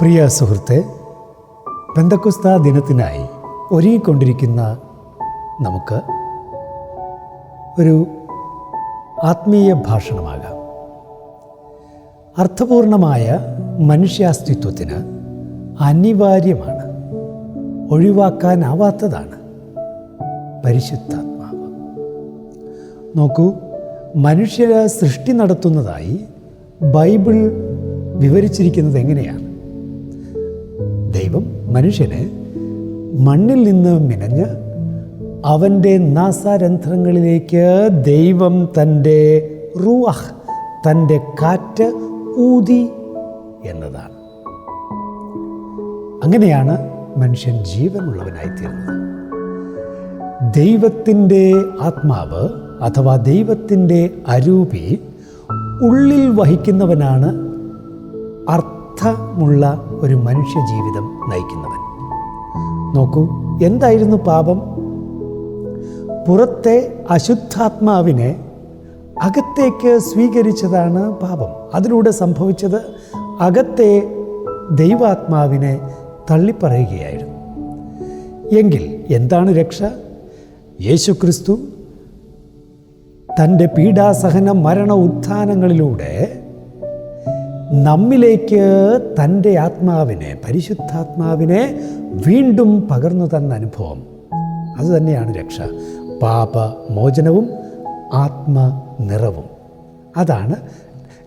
പ്രിയ സുഹൃത്തെ ബന്ധക്കുസ്ത ദിനത്തിനായി ഒരുങ്ങിക്കൊണ്ടിരിക്കുന്ന നമുക്ക് ഒരു ആത്മീയ ഭാഷണമാകാം. അർത്ഥപൂർണമായ മനുഷ്യാസ്തിത്വത്തിന് അനിവാര്യമാണ് ഒഴിവാക്കാനാവാത്തതാണ് പരിശുദ്ധാത്മാവ്. നോക്കൂ മനുഷ്യരെ സൃഷ്ടി നടത്തുന്നതായി ബൈബിൾ വിവരിച്ചിരിക്കുന്നത് എങ്ങനെയാണ്? മനുഷ്യനെ മണ്ണിൽ നിന്ന് മിനഞ്ഞ് അവന്റെ നാസാരന്ധ്രങ്ങളിലേക്ക് ദൈവം തന്റെ റൂഹ് തന്റെ കാറ്റ് ഊതി എന്നതാണ്. അങ്ങനെയാണ് മനുഷ്യൻ ജീവനുള്ളവനായിത്തീരുന്നത്. ദൈവത്തിന്റെ ആത്മാവ് അഥവാ ദൈവത്തിന്റെ അരൂപി ഉള്ളിൽ വഹിക്കുന്നവനാണ് അർത്ഥമുള്ള ഒരു മനുഷ്യ ജീവിതം നയിക്കുന്നവൻ. നോക്കൂ എന്തായിരുന്നു പാപം? പുറത്തെ അശുദ്ധാത്മാവിനെ അകത്തേക്ക് സ്വീകരിച്ചതാണ് പാപം. അതിലൂടെ സംഭവിച്ചത് അകത്തെ ദൈവാത്മാവിനെ തള്ളിപ്പറയുകയായിരുന്നു. എങ്കിൽ എന്താണ് രക്ഷ? യേശുക്രിസ്തു തന്റെ പീഡാസഹന മരണ ഉത്ഥാനങ്ങളിലൂടെ നമ്മിലേക്ക് തന്റെ ആത്മാവിനെ പരിശുദ്ധാത്മാവിനെ വീണ്ടും പകർന്നു തന്ന അനുഭവം. അതുതന്നെയാണ് രക്ഷ. പാപമോചനവും ആത്മനിറവും. അതാണ്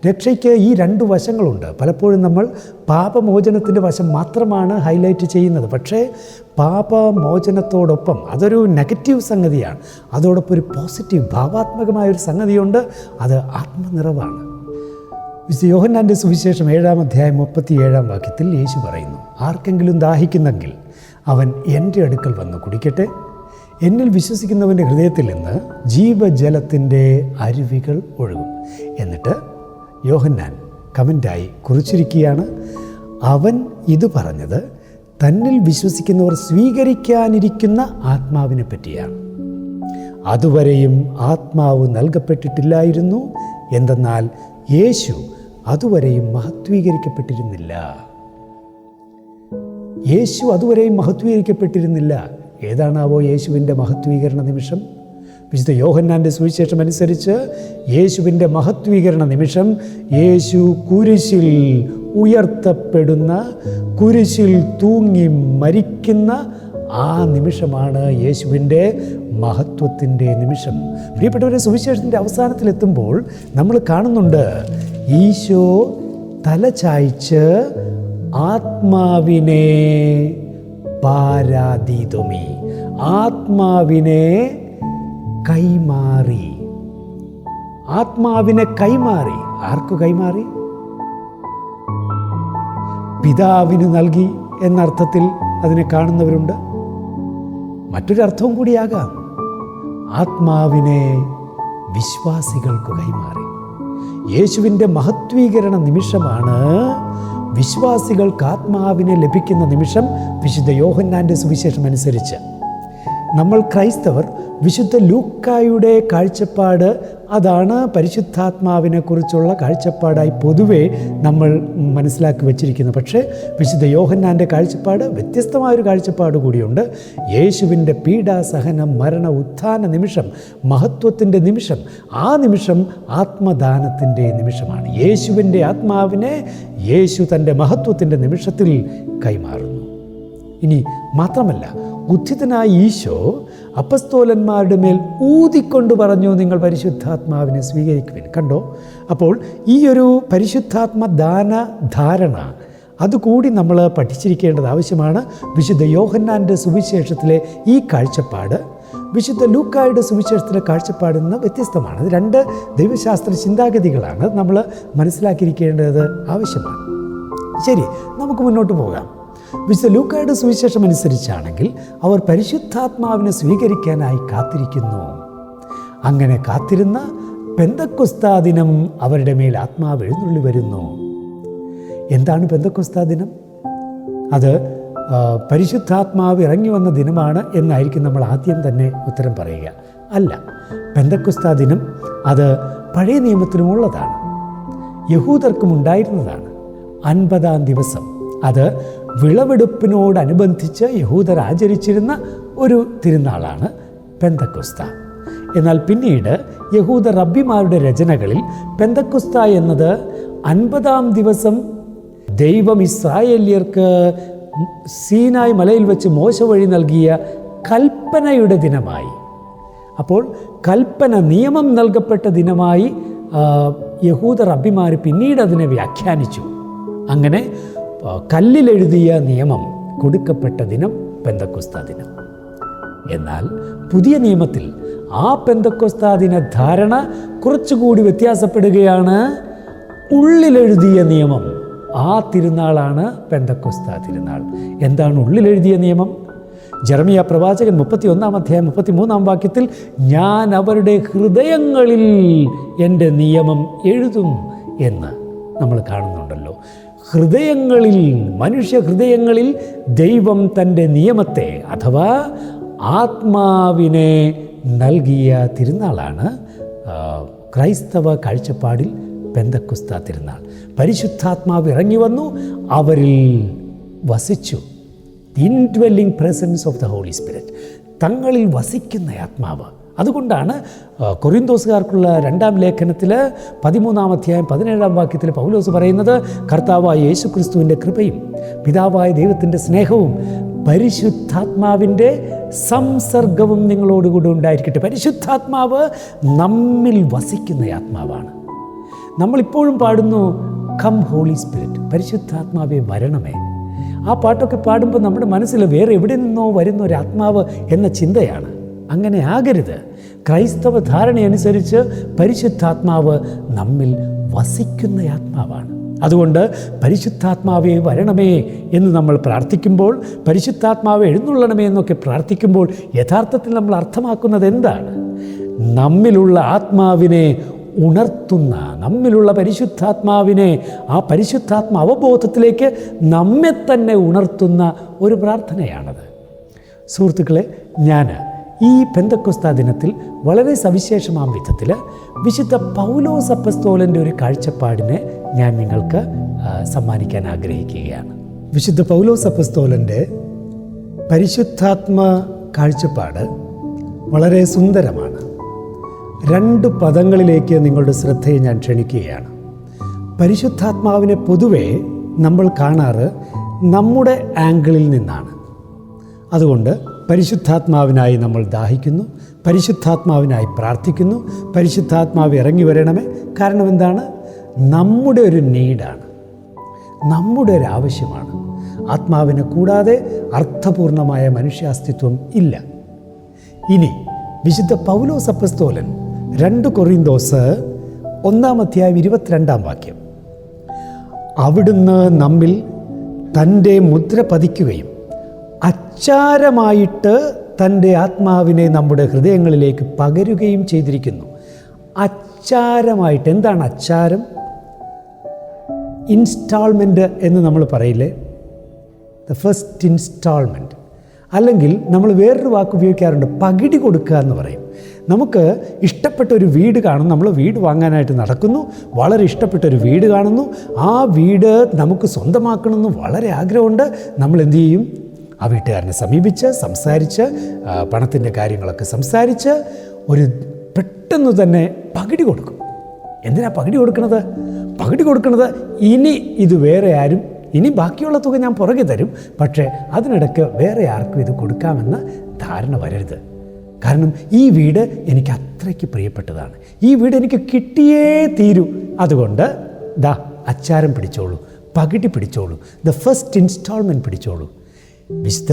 രക്ഷയ്ക്ക് ഈ രണ്ട് വശങ്ങളുണ്ട്. പലപ്പോഴും നമ്മൾ പാപമോചനത്തിന്റെ വശം മാത്രമാണ് ഹൈലൈറ്റ് ചെയ്യുന്നത്. പക്ഷേ പാപമോചനത്തോടൊപ്പം അതൊരു നെഗറ്റീവ് സംഗതിയാണ്. അതോടൊപ്പം ഒരു പോസിറ്റീവ് ഭാവാത്മകമായ ഒരു സംഗതിയുണ്ട്. അത് ആത്മനിറവാണ്. വിശുദ്ധ യോഹന്നാന്റെ സുവിശേഷം ഏഴാം അധ്യായം മുപ്പത്തി ഏഴാം വാക്യത്തിൽ യേശു പറയുന്നു ആർക്കെങ്കിലും ദാഹിക്കുന്നെങ്കിൽ അവൻ എന്റെ അടുക്കൽ വന്ന് കുടിക്കട്ടെ. എന്നിൽ വിശ്വസിക്കുന്നവന്റെ ഹൃദയത്തിൽ നിന്ന് ജീവജലത്തിന്റെ അരുവികൾ ഒഴുകും. എന്നിട്ട് യോഹന്നാൻ കമന്റായി കുറിച്ചിരിക്കുകയാണ് അവൻ ഇത് പറഞ്ഞത് തന്നിൽ വിശ്വസിക്കുന്നവർ സ്വീകരിക്കാനിരിക്കുന്ന ആത്മാവിനെ പറ്റിയാണ്. അതുവരെയും ആത്മാവ് നൽകപ്പെട്ടിട്ടില്ലായിരുന്നു. എന്തെന്നാൽ യേശു അതുവരെയും മഹത്വീകരിക്കപ്പെട്ടിരുന്നില്ല. യേശു അതുവരെയും മഹത്വീകരിക്കപ്പെട്ടിരുന്നില്ല. ഏതാണാവോ യേശുവിന്റെ മഹത്വീകരണ നിമിഷം? വിശുദ്ധ യോഹന്നാന്റെ സുവിശേഷം അനുസരിച്ച് യേശുവിന്റെ മഹത്വീകരണ നിമിഷം യേശു കുരിശിൽ ഉയർത്തപ്പെടുന്ന കുരിശിൽ തൂങ്ങി മരിക്കുന്ന ആ നിമിഷമാണ് യേശുവിന്റെ മഹത്വത്തിന്റെ നിമിഷം. പ്രിയപ്പെട്ടവരെ സുവിശേഷത്തിന്റെ അവസാനത്തിലെത്തുമ്പോൾ നമ്മൾ കാണുന്നുണ്ട് ഈശോ തല ചായ്ച്ച് ആത്മാവിനെ പാരാതീതുമി ആത്മാവിനെ കൈമാറി. ആത്മാവിനെ കൈമാറി. ആർക്കു കൈമാറി? പിതാവിന് നൽകി എന്നർത്ഥത്തിൽ അതിനെ കാണുന്നവരുണ്ട്. മറ്റൊരർത്ഥവും കൂടിയാകാം. ആത്മാവിനെ വിശ്വാസികൾക്ക് കൈമാറി. യേശുവിന്റെ മഹത്വീകരണ നിമിഷമാണ് വിശ്വാസികൾക്ക് ആത്മാവിനെ ലഭിക്കുന്ന നിമിഷം വിശുദ്ധ യോഹന്നാന്റെ സുവിശേഷം അനുസരിച്ച്. നമ്മൾ ക്രൈസ്തവർ വിശുദ്ധ ലൂക്കായുടെ കാഴ്ചപ്പാട് അതാണ് പരിശുദ്ധാത്മാവിനെ കുറിച്ചുള്ള കാഴ്ചപ്പാടായി പൊതുവെ നമ്മൾ മനസ്സിലാക്കി വച്ചിരിക്കുന്നത്. പക്ഷേ വിശുദ്ധ യോഹന്നാന്റെ കാഴ്ചപ്പാട് വ്യത്യസ്തമായൊരു കാഴ്ചപ്പാട് കൂടിയുണ്ട്. യേശുവിന്റെ പീഡാസഹനം മരണ ഉത്ഥാന നിമിഷം മഹത്വത്തിന്റെ നിമിഷം ആ നിമിഷം ആത്മദാനത്തിന്റെ നിമിഷമാണ്. യേശുവിന്റെ ആത്മാവിനെ യേശു തന്റെ മഹത്വത്തിന്റെ നിമിഷത്തിൽ കൈമാറുന്നു. ഇനി മാത്രമല്ല ഉദ്ധിതനായ ഈശോ അപ്പസ്തോലന്മാരുടെ മേൽ ഊതിക്കൊണ്ട് പറഞ്ഞു നിങ്ങൾ പരിശുദ്ധാത്മാവിനെ സ്വീകരിക്കുവിൻ. കണ്ടോ? അപ്പോൾ ഈ ഒരു പരിശുദ്ധാത്മ ദാന ധാരണ അതുകൂടി നമ്മൾ പഠിച്ചിരിക്കേണ്ടത് ആവശ്യമാണ്. വിശുദ്ധ യോഹന്നാന്റെ സുവിശേഷത്തിലെ ഈ കാഴ്ചപ്പാട് വിശുദ്ധ ലൂക്കായുടെ സുവിശേഷത്തിലെ കാഴ്ചപ്പാടിൽ നിന്ന് വ്യത്യസ്തമാണ്. രണ്ട് ദൈവശാസ്ത്ര ചിന്താഗതികളാണ്. നമ്മൾ മനസ്സിലാക്കിയിരിക്കേണ്ടത് ആവശ്യമാണ്. ശരി നമുക്ക് മുന്നോട്ട് പോകാം. വിശുദ്ധ ലൂക്കായുടെ സുവിശേഷം അനുസരിച്ചാണെങ്കിൽ അവർ പരിശുദ്ധാത്മാവിനെ സ്വീകരിക്കാനായി കാത്തിരിക്കുന്നു. അങ്ങനെ കാത്തിരുന്ന പെന്തക്കൊസ്താ ദിനം അവരുടെ മേൽ ആത്മാവ് എഴുന്നള്ളി വരുന്നു. എന്താണ് പെന്തക്കൊസ്താ ദിനം? അത് പരിശുദ്ധാത്മാവ് ഇറങ്ങി വന്ന ദിനമാണ് എന്നായിരിക്കും നമ്മൾ ആദ്യം തന്നെ ഉത്തരം പറയുക. അല്ല പെന്തക്കുസ്താ ദിനം അത് പഴയ നിയമത്തിനുമുള്ളതാണ്. യഹൂദർക്കും ഉണ്ടായിരുന്നതാണ്. അൻപതാം ദിവസം. അത് വിളവെടുപ്പിനോടനുബന്ധിച്ച് യഹൂദർ ആചരിച്ചിരുന്ന ഒരു തിരുനാളാണ് പെന്തക്കുസ്ത. എന്നാൽ പിന്നീട് യഹൂദ റബ്ബിമാരുടെ രചനകളിൽ പെന്തക്കുസ്ത എന്നത് അൻപതാം ദിവസം ദൈവം ഇസ്രായേല്യർക്ക് സീനായ് മലയിൽ വെച്ച് മോശ വഴി നൽകിയ കൽപ്പനയുടെ ദിനമായി. അപ്പോൾ കൽപ്പന നിയമം നൽകപ്പെട്ട ദിനമായി യഹൂദ റബ്ബിമാർ പിന്നീട് അതിനെ വ്യാഖ്യാനിച്ചു. അങ്ങനെ കല്ലിലെഴുതിയ നിയമം കൊടുക്കപ്പെട്ട ദിനം പെന്തക്കുസ്ത ദിനം. എന്നാൽ പുതിയ നിയമത്തിൽ ആ പെന്തക്കൊസ്താ ദിന ധാരണ കുറച്ചുകൂടി വ്യത്യാസപ്പെടുകയാണ്. ഉള്ളിലെഴുതിയ നിയമം ആ തിരുനാളാണ് പെന്തക്കൊസ്താ തിരുനാൾ. എന്താണ് ഉള്ളിലെഴുതിയ നിയമം? ജർമിയ പ്രവാചകൻ മുപ്പത്തി ഒന്നാം അധ്യായം മുപ്പത്തി മൂന്നാം വാക്യത്തിൽ ഞാൻ അവരുടെ ഹൃദയങ്ങളിൽ എന്റെ നിയമം എഴുതും എന്ന് നമ്മൾ കാണുന്നുണ്ടല്ലോ. ഹൃദയങ്ങളിൽ മനുഷ്യ ഹൃദയങ്ങളിൽ ദൈവം തന്റെ നിയമത്തെ അഥവാ ആത്മാവിനെ നൽകിയ തിരുനാളാണ് ക്രൈസ്തവ കാഴ്ചപ്പാടിൽ പെന്തക്കുസ്ത തിരുനാൾ. പരിശുദ്ധാത്മാവ് ഇറങ്ങി വന്നു അവരിൽ വസിച്ചു. Indwelling presence of the holy spirit. തങ്ങളിൽ വസിക്കുന്ന ആത്മാവ് അതുകൊണ്ടാണ് കൊറിന്തോസുകാർക്കുള്ള രണ്ടാം ലേഖനത്തിൽ പതിമൂന്നാം അധ്യായം പതിനേഴാം വാക്യത്തിൽ പൗലോസ് പറയുന്നത് കർത്താവായ യേശു ക്രിസ്തുവിന്റെ കൃപയും പിതാവായ ദൈവത്തിന്റെ സ്നേഹവും പരിശുദ്ധാത്മാവിന്റെ സംസർഗവും നിങ്ങളോടുകൂടി ഉണ്ടായിരിക്കട്ടെ. പരിശുദ്ധാത്മാവ് നമ്മിൽ വസിക്കുന്ന ആത്മാവാണ്. നമ്മളിപ്പോഴും പാടുന്നു കം ഹോളി സ്പിരിറ്റ് പരിശുദ്ധാത്മാവെ വരണമേ. ആ പാട്ടൊക്കെ പാടുമ്പോൾ നമ്മുടെ മനസ്സിൽ വേറെ എവിടെ നിന്നോ വരുന്ന ഒരു ആത്മാവ് എന്ന ചിന്തയാണ്. അങ്ങനെ ആകരുത്. ക്രൈസ്തവ ധാരണയനുസരിച്ച് പരിശുദ്ധാത്മാവ് നമ്മിൽ വസിക്കുന്ന ആത്മാവാണ്. അതുകൊണ്ട് പരിശുദ്ധാത്മാവേ വരണമേ എന്ന് നമ്മൾ പ്രാർത്ഥിക്കുമ്പോൾ പരിശുദ്ധാത്മാവ് എഴുന്നള്ളണമേ എന്നൊക്കെ പ്രാർത്ഥിക്കുമ്പോൾ യഥാർത്ഥത്തിൽ നമ്മൾ അർത്ഥമാക്കുന്നത് എന്താണ്? നമ്മിലുള്ള ആത്മാവിനെ ഉണർത്തുന്ന നമ്മിലുള്ള പരിശുദ്ധാത്മാവിനെ ആ പരിശുദ്ധാത്മ അവബോധത്തിലേക്ക് നമ്മെ തന്നെ ഉണർത്തുന്ന ഒരു പ്രാർത്ഥനയാണത്. സുഹൃത്തുക്കളെ ഞാൻ ഈ പെന്തക്കുസ്ത ദിനത്തിൽ വളരെ സവിശേഷമാം വിധത്തിൽ വിശുദ്ധ പൗലോസ് അപ്പസ്തോലന്റെ ഒരു കാഴ്ചപ്പാടിനെ ഞാൻ നിങ്ങൾക്ക് സമ്മാനിക്കാൻ ആഗ്രഹിക്കുകയാണ്. വിശുദ്ധ പൗലോസ് അപ്പസ്തോലന്റെ പരിശുദ്ധാത്മ കാഴ്ചപ്പാട് വളരെ സുന്ദരമാണ്. രണ്ട് പദങ്ങളിലേക്ക് നിങ്ങളുടെ ശ്രദ്ധയെ ഞാൻ ക്ഷണിക്കുകയാണ്. പരിശുദ്ധാത്മാവിനെ പൊതുവേ നമ്മൾ കാണാറ് നമ്മുടെ ആംഗിളിൽ നിന്നാണ്. അതുകൊണ്ട് പരിശുദ്ധാത്മാവിനായി നമ്മൾ ദാഹിക്കുന്നു പരിശുദ്ധാത്മാവിനായി പ്രാർത്ഥിക്കുന്നു പരിശുദ്ധാത്മാവ് ഇറങ്ങി വരണമേ. കാരണം എന്താണ്? നമ്മുടെ ഒരു നീഡാണ്. നമ്മുടെ ഒരു ആവശ്യമാണ്. ആത്മാവിനെ കൂടാതെ അർത്ഥപൂർണമായ മനുഷ്യാസ്തിത്വം ഇല്ല. ഇനി വിശുദ്ധ പൗലോസ് സപ്പസ്തോലൻ രണ്ട് കൊറിന്തോസ് ഒന്നാം അധ്യായം ഇരുപത്തിരണ്ടാം വാക്യം. അവിടുന്ന് നമ്മിൽ തന്റെ മുദ്ര പതിക്കുകയും അച്ചാരമായിട്ട് തന്റെ ആത്മാവിനെ നമ്മുടെ ഹൃദയങ്ങളിലേക്ക് പകരുകയും ചെയ്തിരിക്കുന്നു. അച്ചാരമായിട്ട് എന്താണ് അച്ചാരം? ഇൻസ്റ്റാൾമെന്റ് എന്ന് നമ്മൾ പറയില്ലേ? ദ ഫസ്റ്റ് ഇൻസ്റ്റാൾമെന്റ് അല്ലെങ്കിൽ നമ്മൾ വേറൊരു വാക്ക് ഉപയോഗിക്കാറുണ്ട് പകിടി കൊടുക്കുക എന്ന് പറയും. നമുക്ക് ഇഷ്ടപ്പെട്ട ഒരു വീട് കാണും നമ്മൾ വീട് വാങ്ങാനായിട്ട് നടക്കുന്നു വളരെ ഇഷ്ടപ്പെട്ട ഒരു വീട് കാണുന്നു. ആ വീട് നമുക്ക് സ്വന്തമാക്കണമെന്ന് വളരെ ആഗ്രഹമുണ്ട്. നമ്മൾ എന്തു ചെയ്യും? ആ വീട്ടുകാരനെ സമീപിച്ച് സംസാരിച്ച് പണത്തിന്റെ കാര്യങ്ങളൊക്കെ സംസാരിച്ച് ഒരു പെട്ടെന്ന് തന്നെ പകിടി കൊടുക്കും. എന്തിനാ പകിടി കൊടുക്കുന്നത് പകിടി കൊടുക്കുന്നത് ഇനി ഇത് വേറെ ആരും ഇനി ബാക്കിയുള്ള തുക ഞാൻ പുറകെ തരും പക്ഷേ അതിനിടയ്ക്ക് വേറെ ആർക്കും ഇത് കൊടുക്കാമെന്ന ധാരണ വരരുത്. കാരണം ഈ വീട് എനിക്ക് അത്രയ്ക്ക് പ്രിയപ്പെട്ടതാണ്. ഈ വീട് എനിക്ക് കിട്ടിയേ തീരൂ. അതുകൊണ്ട് ദാ അച്ചാരം പിടിച്ചോളൂ പകിടി പിടിച്ചോളൂ ദ ഫസ്റ്റ് ഇൻസ്റ്റാൾമെന്റ് പിടിച്ചോളൂ. വിശുദ്ധ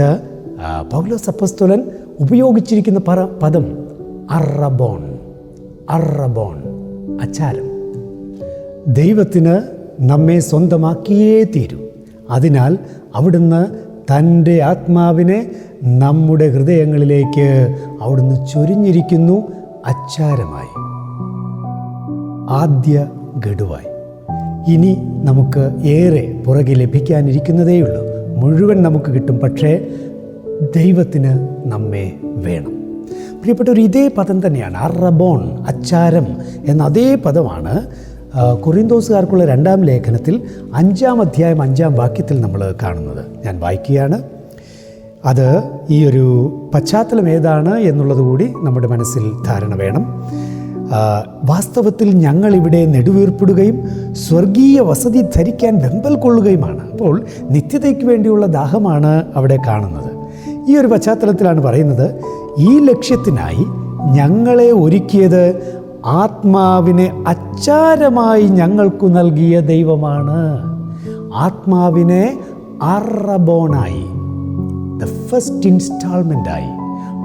പൗലോസ് അപ്പസ്തോലൻ ഉപയോഗിച്ചിരിക്കുന്ന പറ പദം അറബോൺ അറബോൺ അച്ചാരം. ദൈവത്തിന് നമ്മെ സ്വന്തമാക്കിയേ തീരൂ. അതിനാൽ അവിടുന്ന് തന്റെ ആത്മാവിനെ നമ്മുടെ ഹൃദയങ്ങളിലേക്ക് അവിടുന്ന് ചൊരിഞ്ഞിരിക്കുന്നു അച്ചാരമായി. ആദ്യ ഗഡുവായി. ഇനി നമുക്ക് ഏറെ പുറകെ ലഭിക്കാനിരിക്കുന്നതേയുള്ളൂ. മുഴുവൻ നമുക്ക് കിട്ടും. പക്ഷേ ദൈവത്തിന് നമ്മെ വേണം. പ്രിയപ്പെട്ട ഒരു ഇതേ പദം തന്നെയാണ്. അറബോൺ അച്ചാരം എന്ന അതേ പദമാണ് കുറിന്തോസുകാർക്കുള്ള രണ്ടാം ലേഖനത്തിൽ അഞ്ചാം അധ്യായം അഞ്ചാം വാക്യത്തിൽ നമ്മൾ കാണുന്നത്. ഞാൻ വായിക്കുകയാണ്. അത് ഈ ഒരു പശ്ചാത്തലം ഏതാണ് എന്നുള്ളത് കൂടി നമ്മുടെ മനസ്സിൽ ധാരണ വേണം. ആ, ഞങ്ങൾ ഇവിടെ നെടുവീർപ്പിടുകയും സ്വർഗീയ വസതി ധരിക്കാൻ വെമ്പൽ കൊള്ളുകയുമാണ്. അപ്പോൾ നിത്യതയ്ക്ക് വേണ്ടിയുള്ള ദാഹമാണ് അവിടെ കാണുന്നത്. ഈ ഒരു പശ്ചാത്തലത്തിലാണ് പറയുന്നത് ഈ ലക്ഷ്യത്തിനായി ഞങ്ങളെ ഒരുക്കിയത് ആത്മാവിനെ അച്ചാരമായി ഞങ്ങൾക്കു നൽകിയ ദൈവമാണ്. ആത്മാവിനെ അറബോണായി ദ ഫസ്റ്റ് ഇൻസ്റ്റാൾമെന്റായി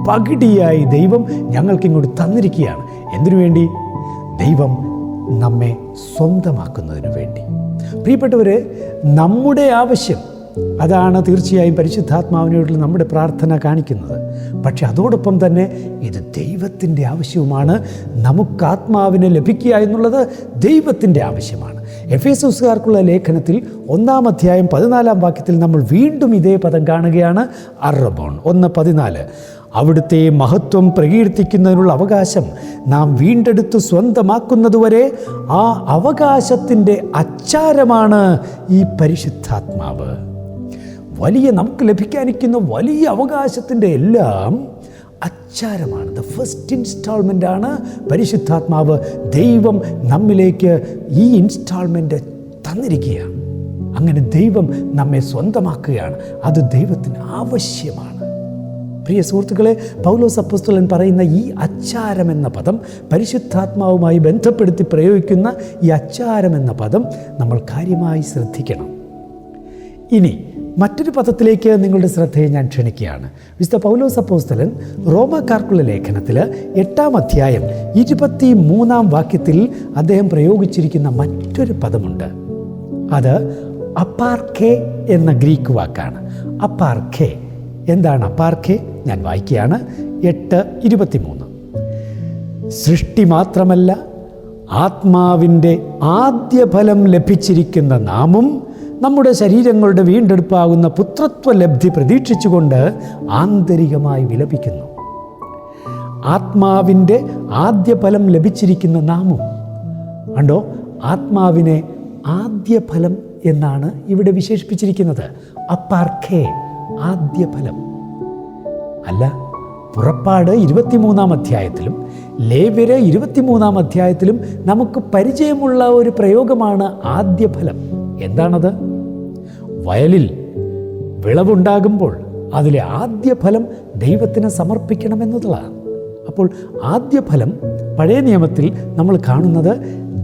പകിടിയായി ദൈവം ഞങ്ങൾക്കിങ്ങോട്ട് തന്നിരിക്കുകയാണ്. എന്തിനു വേണ്ടി? ദൈവം നമ്മെ സ്വന്തമാക്കുന്നതിനു വേണ്ടി. പ്രിയപ്പെട്ടവർ നമ്മുടെ ആവശ്യം അതാണ് തീർച്ചയായും പരിശുദ്ധാത്മാവിനോടുള്ള നമ്മുടെ പ്രാർത്ഥന കാണിക്കുന്നത്. പക്ഷെ അതോടൊപ്പം തന്നെ ഇത് ദൈവത്തിന്റെ ആവശ്യവുമാണ്. നമുക്ക് ആത്മാവിനെ ലഭിക്കുക എന്നുള്ളത് ദൈവത്തിന്റെ ആവശ്യമാണ്. എഫ് എസ് എസുകാർക്കുള്ള ലേഖനത്തിൽ ഒന്നാം അധ്യായം പതിനാലാം വാക്യത്തിൽ നമ്മൾ വീണ്ടും ഇതേ പദം കാണുകയാണ്. അറബോൺ ഒന്ന് പതിനാല്. അവിടുത്തെ മഹത്വം പ്രകീർത്തിക്കുന്നതിനുള്ള അവകാശം നാം വീണ്ടെടുത്ത് സ്വന്തമാക്കുന്നതുവരെ ആ അവകാശത്തിന്റെ അച്ചാരമാണ് ഈ പരിശുദ്ധാത്മാവ്. വലിയ നമുക്ക് ലഭിക്കാനിരിക്കുന്ന വലിയ അവകാശത്തിന്റെ എല്ലാം അച്ചാരമാണ്. ദ ഫസ്റ്റ് ഇൻസ്റ്റാൾമെന്റ് ആണ് പരിശുദ്ധാത്മാവ് ദൈവം നമ്മിലേക്ക് ഈ ഇൻസ്റ്റാൾമെന്റ് തന്നിരിക്കുകയാണ്. അങ്ങനെ ദൈവം നമ്മെ സ്വന്തമാക്കുകയാണ്. അത് ദൈവത്തിന് ആവശ്യമാണ്. പ്രിയ സുഹൃത്തുക്കളെ പൗലോസ് അപ്പസ്തുലൻ പറയുന്ന ഈ അച്ചാരം എന്ന പദം പരിശുദ്ധാത്മാവുമായി ബന്ധപ്പെടുത്തി പ്രയോഗിക്കുന്ന ഈ അച്ചാരം എന്ന പദം നമ്മൾ കാര്യമായി ശ്രദ്ധിക്കണം. ഇനി മറ്റൊരു പദത്തിലേക്ക് നിങ്ങളുടെ ശ്രദ്ധയെ ഞാൻ ക്ഷണിക്കുകയാണ്. വിശുദ്ധ പൗലോസ് അപ്പോസ്തലൻ റോമാക്കാർക്കുള്ള ലേഖനത്തിൽ എട്ടാം അധ്യായം ഇരുപത്തി മൂന്നാം വാക്യത്തിൽ അദ്ദേഹം പ്രയോഗിച്ചിരിക്കുന്ന മറ്റൊരു പദമുണ്ട്. അത് അപ്പാർഖെ എന്ന ഗ്രീക്ക് വാക്കാണ്. അപ്പാർഖെ എന്താണ് അപ്പാർക്കെ ഞാൻ വായിക്കുകയാണ്. എട്ട് ഇരുപത്തിമൂന്ന്. സൃഷ്ടി മാത്രമല്ല ആത്മാവിന്റെ ആദ്യ ഫലം ലഭിച്ചിരിക്കുന്ന നാമും നമ്മുടെ ശരീരങ്ങളുടെ വീണ്ടെടുപ്പാകുന്ന പുത്രത്വ ലബ്ധി പ്രതീക്ഷിച്ചുകൊണ്ട് ആന്തരികമായി വിലപിക്കുന്നു. ആത്മാവിന്റെ ആദ്യ ഫലം ലഭിച്ചിരിക്കുന്ന നാമും. കണ്ടോ? ആത്മാവിനെ ആദ്യ ഫലം എന്നാണ് ഇവിടെ വിശേഷിപ്പിച്ചിരിക്കുന്നത്. അപ്പാർഖേ. ആദ്യ ഫലം അല്ല പുറപ്പാട് ഇരുപത്തിമൂന്നാം അധ്യായത്തിലും ലേവ്യര് ഇരുപത്തിമൂന്നാം അധ്യായത്തിലും നമുക്ക് പരിചയമുള്ള ഒരു പ്രയോഗമാണ് ആദ്യ ഫലം എന്താണത്? വയലിൽ വിളവുണ്ടാകുമ്പോൾ അതിലെ ആദ്യ ഫലം ദൈവത്തിന് സമർപ്പിക്കണമെന്നതാണ്. അപ്പോൾ ആദ്യ ഫലം പഴയ നിയമത്തിൽ നമ്മൾ കാണുന്നത്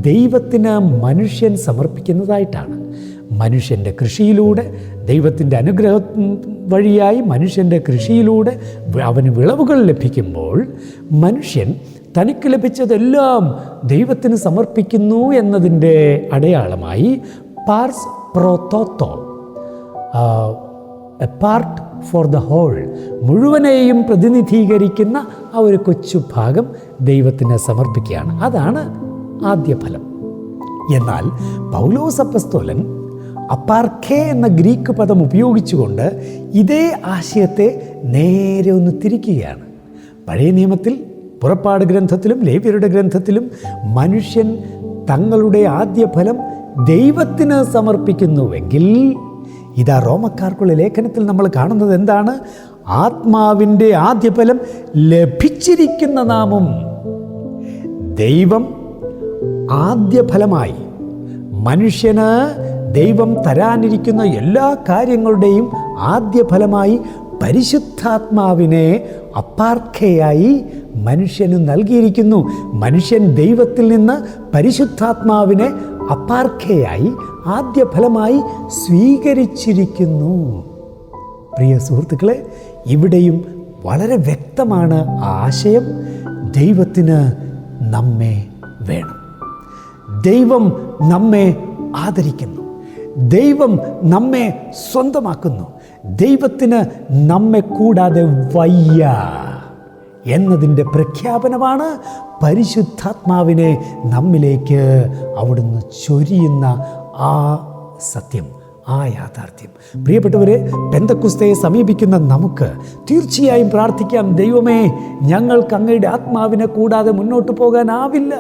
ദൈവത്തിന് മനുഷ്യൻ സമർപ്പിക്കുന്നതായിട്ടാണ്. മനുഷ്യന്റെ കൃഷിയിലൂടെ ദൈവത്തിന്റെ അനുഗ്രഹം വഴിയായി മനുഷ്യന്റെ കൃഷിയിലൂടെ അവന് വിളവുകൾ ലഭിക്കുമ്പോൾ മനുഷ്യൻ തനിക്ക് ലഭിച്ചതെല്ലാം ദൈവത്തിന് സമർപ്പിക്കുന്നു എന്നതിന്റെ അടയാളമായി പാർസ് പ്രോത്തോത്തോ a part for the whole മുഴുവനെയും പ്രതിനിധീകരിക്കുന്ന ആ ഒരു കൊച്ചു ഭാഗം ദൈവത്തിന് സമർപ്പിക്കുകയാണ്. അതാണ് ആദ്യ ഫലം. എന്നാൽ പൗലോസപ്പസ്തോലൻ അപ്പാർഖേ എന്ന ഗ്രീക്ക് പദം ഉപയോഗിച്ചുകൊണ്ട് ഇതേ ആശയത്തെ നേരെ ഒന്ന് തിരിക്കുകയാണ്. പഴയ നിയമത്തിൽ പുറപ്പാട് ഗ്രന്ഥത്തിലും ലേവ്യരുടെ ഗ്രന്ഥത്തിലും മനുഷ്യൻ തങ്ങളുടെ ആദ്യ ഫലം ദൈവത്തിന് സമർപ്പിക്കുന്നുവെങ്കിൽ ഇതാ റോമക്കാർക്കുള്ള ലേഖനത്തിൽ നമ്മൾ കാണുന്നത് എന്താണ്? ആത്മാവിന്റെ ആദ്യ ഫലം ലഭിച്ചിരിക്കുന്ന നാമം. ദൈവം ആദ്യ ഫലമായി മനുഷ്യന് ദൈവം തരാനിരിക്കുന്ന എല്ലാ കാര്യങ്ങളുടെയും ആദ്യ ഫലമായി പരിശുദ്ധാത്മാവിനെ അപ്പാർഖയായി മനുഷ്യന് നൽകിയിരിക്കുന്നു. മനുഷ്യൻ ദൈവത്തിൽ നിന്ന് പരിശുദ്ധാത്മാവിനെ അപ്പാർഖയായി ആദ്യ ഫലമായി സ്വീകരിച്ചിരിക്കുന്നു. പ്രിയ സുഹൃത്തുക്കളെ ഇവിടെയും വളരെ വ്യക്തമാണ് ആശയം. ദൈവത്തിന് നമ്മെ വേണം. ദൈവം നമ്മെ ആദരിക്കുന്നു. ദൈവം നമ്മെ സ്വന്തമാക്കുന്നു. ദൈവത്തിന് നമ്മെ കൂടാതെ വയ്യ എന്നതിന്റെ പ്രഖ്യാപനമാണ് പരിശുദ്ധാത്മാവിനെ നമ്മിലേക്ക് അവിടുന്ന് ചൊരിയുന്ന ആ സത്യം ആ യാഥാർത്ഥ്യം. പ്രിയപ്പെട്ടവരെ പെന്തക്കുസ്തയെ സമീപിക്കുന്ന നമുക്ക് തീർച്ചയായും പ്രാർത്ഥിക്കാം. ദൈവമേ ഞങ്ങൾക്ക് അങ്ങയുടെ ആത്മാവിനെ കൂടാതെ മുന്നോട്ട് പോകാനാവില്ല.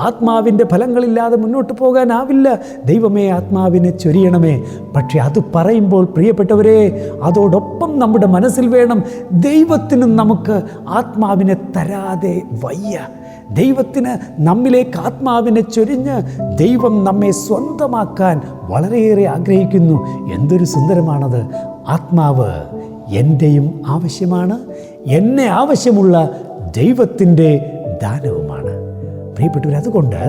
ആത്മാവിന്റെ ഫലങ്ങളില്ലാതെ മുന്നോട്ട് പോകാനാവില്ല. ദൈവമേ ആത്മാവിനെ ചൊരിയണമേ. പക്ഷേ അത് പറയുമ്പോൾ പ്രിയപ്പെട്ടവരെ അതോടൊപ്പം നമ്മുടെ മനസ്സിൽ വേണം ദൈവത്തിന് നമുക്ക് ആത്മാവിനെ തരാതെ വയ്യ. ദൈവത്തിന് നമ്മിലേക്ക് ആത്മാവിനെ ചൊരിഞ്ഞ് ദൈവം നമ്മെ സ്വന്തമാക്കാൻ വളരെയേറെ ആഗ്രഹിക്കുന്നു. എന്തൊരു സുന്ദരമാണത്. ആത്മാവ് എന്റെയും ആവശ്യമാണ്. എന്നെ ആവശ്യമുള്ള ദൈവത്തിന്റെ ദാനവുമാണ്. പ്രിയപ്പെട്ടവർ അതുകൊണ്ട്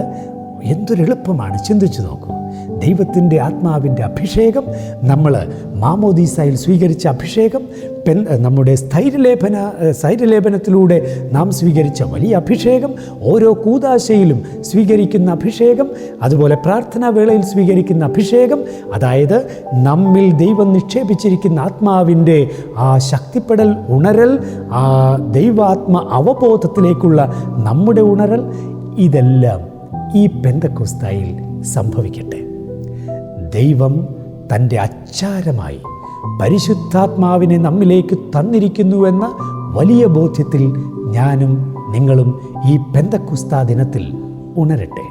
എന്തൊരു എളുപ്പമാണ് ചിന്തിച്ചു നോക്കൂ. ദൈവത്തിന്റെ ആത്മാവിന്റെ അഭിഷേകം നമ്മൾ മാമോദീസായിൽ സ്വീകരിച്ച അഭിഷേകം പെൻ നമ്മുടെ സ്ഥൈര്യലേപന സ്ഥൈര്യലേപനത്തിലൂടെ നാം സ്വീകരിച്ച വലിയ അഭിഷേകം ഓരോ കൂതാശയിലും സ്വീകരിക്കുന്ന അഭിഷേകം അതുപോലെ പ്രാർത്ഥനാ വേളയിൽ സ്വീകരിക്കുന്ന അഭിഷേകം അതായത് നമ്മിൽ ദൈവം നിക്ഷേപിച്ചിരിക്കുന്ന ആത്മാവിന്റെ ആ ശക്തിപ്പെടൽ ഉണരൽ ആ ദൈവാത്മ അവബോധത്തിലേക്കുള്ള നമ്മുടെ ഉണരൽ ഇതെല്ലാം ഈ പെന്തക്കുസ്തായിൽ സംഭവിക്കട്ടെ. ദൈവം തന്റെ അച്ചാരമായി പരിശുദ്ധാത്മാവിനെ നമ്മിലേക്ക് തന്നിരിക്കുന്നുവെന്ന വലിയ ബോധ്യത്തിൽ ഞാനും നിങ്ങളും ഈ പെന്തക്കുസ്താ ദിനത്തിൽ ഉണരട്ടെ.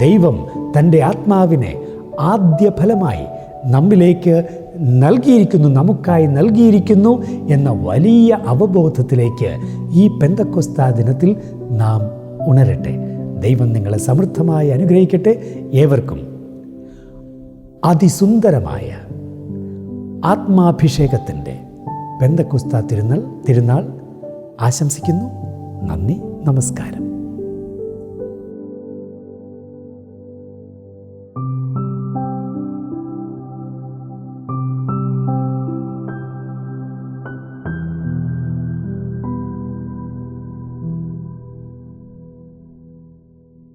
ദൈവം തന്റെ ആത്മാവിനെ ആദ്യ ഫലമായി നമ്മിലേക്ക് നൽകിയിരിക്കുന്നു നമുക്കായി നൽകിയിരിക്കുന്നു എന്ന വലിയ അവബോധത്തിലേക്ക് ഈ പെന്തക്കുസ്താ ദിനത്തിൽ നാം ഉണരട്ടെ. ദൈവം നിങ്ങളെ സമൃദ്ധമായി അനുഗ്രഹിക്കട്ടെ ഏവർക്കും. അതിസുന്ദരമായ ആത്മാഭിഷേകത്തിന്റെ പെന്തക്കുസ്ത തിരുനാൾ തിരുനാൾ ആശംസിക്കുന്നു. നന്ദി നമസ്കാരം.